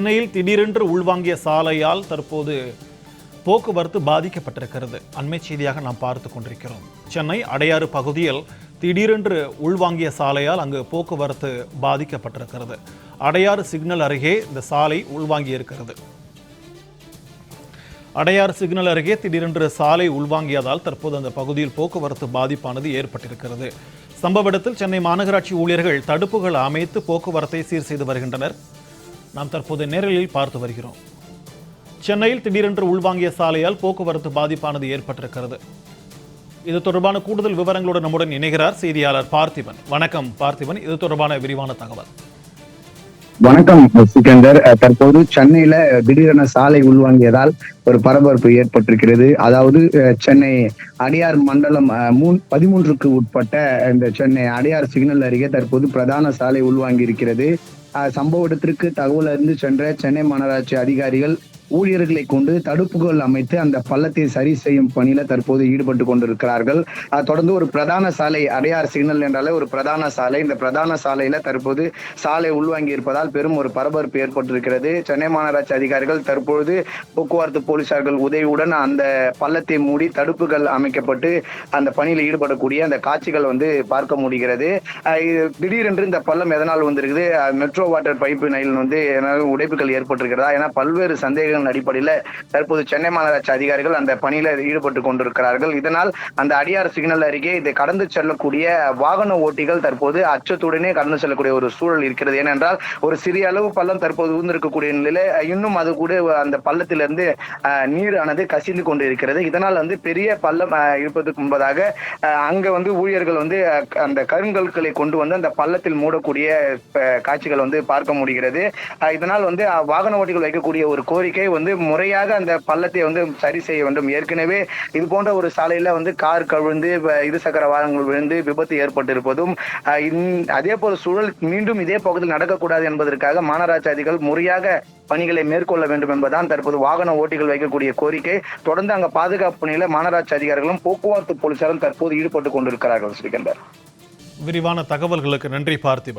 சென்னையில் திடீரென்று உள்வாங்கிய சாலையால் தற்போது போக்குவரத்து பாதிக்கப்பட்டிருக்கிறது. அண்மை செய்தியாக நாம் பார்த்து கொண்டிருக்கிறோம். சென்னை அடையாறு பகுதியில் திடீரென்று உள்வாங்கிய சாலையால் அங்கு போக்குவரத்து பாதிக்கப்பட்டிருக்கிறது. அடையாறு சிக்னல் அருகே இந்த சாலை உள்வாங்கி இருக்கிறது அடையார் சிக்னல் அருகே திடீரென்று சாலை உள்வாங்கியதால் தற்போது அந்த பகுதியில் போக்குவரத்து பாதிப்பானது ஏற்பட்டிருக்கிறது. சம்பவ இடத்தில் சென்னை மாநகராட்சி ஊழியர்கள் தடுப்புகள் அமைத்து போக்குவரத்தை சீர் செய்து வருகின்றனர். நாம் தற்போது நேரலில் பார்த்து வருகிறோம். சென்னையில் திடீரென்று உள்வாங்கிய சாலையால் போக்குவரத்து பாதிப்பானது ஏற்பட்டிருக்கிறது. இது தொடர்பான கூடுதல் விவரங்களோடு நம்முடன் இணைகிறார் செய்தியாளர் பார்த்திபன். வணக்கம் பார்த்திபன். இது தொடர்பான விரிவான தகவல். வணக்கம் சிக்கந்தர். தற்போது சென்னையில திடீரென சாலை உள்வாங்கியதால் ஒரு பரபரப்பு ஏற்பட்டிருக்கிறது. அதாவது அஹ், சென்னை அடியார் மண்டலம் அஹ், மூன் பதிமூன்றுக்கு உட்பட்ட இந்த சென்னை அடியார் சிக்னல் அருகே தற்போது பிரதான சாலை உள்வாங்கி இருக்கிறது சம்பவ இடத்திற்கு தகவல் அறிந்து சென்ற சென்னை மாநகராட்சி அதிகாரிகள் ஊழியர்களை கொண்டு தடுப்புகள் அமைத்து அந்த பள்ளத்தை சரி செய்யும் பணியில தற்போது ஈடுபட்டு கொண்டிருக்கிறார்கள். தொடர்ந்து ஒரு பிரதான சாலை அடையார் சிக்னல் என்றாலே ஒரு பிரதான சாலை. இந்த பிரதான சாலையில தற்போது சாலை உள்வாங்கி இருப்பதால் பெரும் ஒரு பரபரப்பு ஏற்பட்டிருக்கிறது. சென்னை மாநகராட்சி அதிகாரிகள் தற்பொழுது போக்குவரத்து போலீசார்கள் உதவியுடன் அந்த பள்ளத்தை மூடி தடுப்புகள் அமைக்கப்பட்டு அந்த பணியில் ஈடுபடக்கூடிய அந்த காட்சிகள் வந்து பார்க்க முடிகிறது. திடீரென்று இந்த பள்ளம் எதனால் வந்திருக்குது? மெட்ரோ வாட்டர் பைப்பு நைல் வந்து எதனால் உடைப்புகள் ஏற்பட்டிருக்கிறதா? ஏன்னா பல்வேறு சந்தேகங்கள் அடிப்படையில் தற்போது சென்னை மாநகராட்சி அதிகாரிகள் அந்த பணியில ஈடுபட்டு கொண்டிருக்கிறார்கள். இதனால் அந்த அடியார் சிக்னல் அருகே இதை கடந்து செல்லக்கூடிய வாகன ஓட்டிகள் தற்போது அச்சத்துடனே கடந்து செல்லக்கூடிய ஒரு சூழல் இருக்கிறது. ஏனென்றால் ஒரு சிறிய அளவு பள்ளம் தற்போது ஊர்ந்திருக்கக்கூடிய நிலையில இன்னும் அது கூட அந்த பள்ளத்திலிருந்து நீரானது கசிந்து கொண்டு இருக்கிறது இதனால் வந்து பெரிய பள்ளம் இருப்பதற்கு முன்பதாக அங்க வந்து ஊழியர்கள் வந்து அந்த கருங்கல்களை கொண்டு வந்து அந்த பள்ளத்தில் மூடக்கூடிய காட்சிகள் வந்து பார்க்க முடிகிறது. இதனால் வந்து வாகன ஓட்டிகள் வைக்கக்கூடிய ஒரு கோரிக்கை வந்து முறையாக அந்த பள்ளத்தை வந்து சரி செய்ய வேண்டும். ஏற்கனவே இது போன்ற ஒரு சாலையில வந்து கார் கவிழ்ந்து இருசக்கர வாகனங்கள் விழுந்து விபத்து ஏற்பட்டிருப்பதும் அதே போல சூழல் மீண்டும் இதே பகுதியில் நடக்கக்கூடாது என்பதற்காக மாநகராட்சி முறையாக பணிகளை மேற்கொள்ள வேண்டும் என்பதுதான் தற்போது வாகன ஓட்டிகள் வைக்கக்கூடிய கோரிக்கை. தொடர்ந்து அங்க பாதுகாப்பு பணியில மாநகராட்சி அதிகாரிகளும் போக்குவரத்து போலீசாரும் தற்போது ஈடுபட்டு கொண்டிருக்கிறார்கள் ஸ்ரீகந்தர். விரிவான தகவல்களுக்கு நன்றி பார்த்திபன்.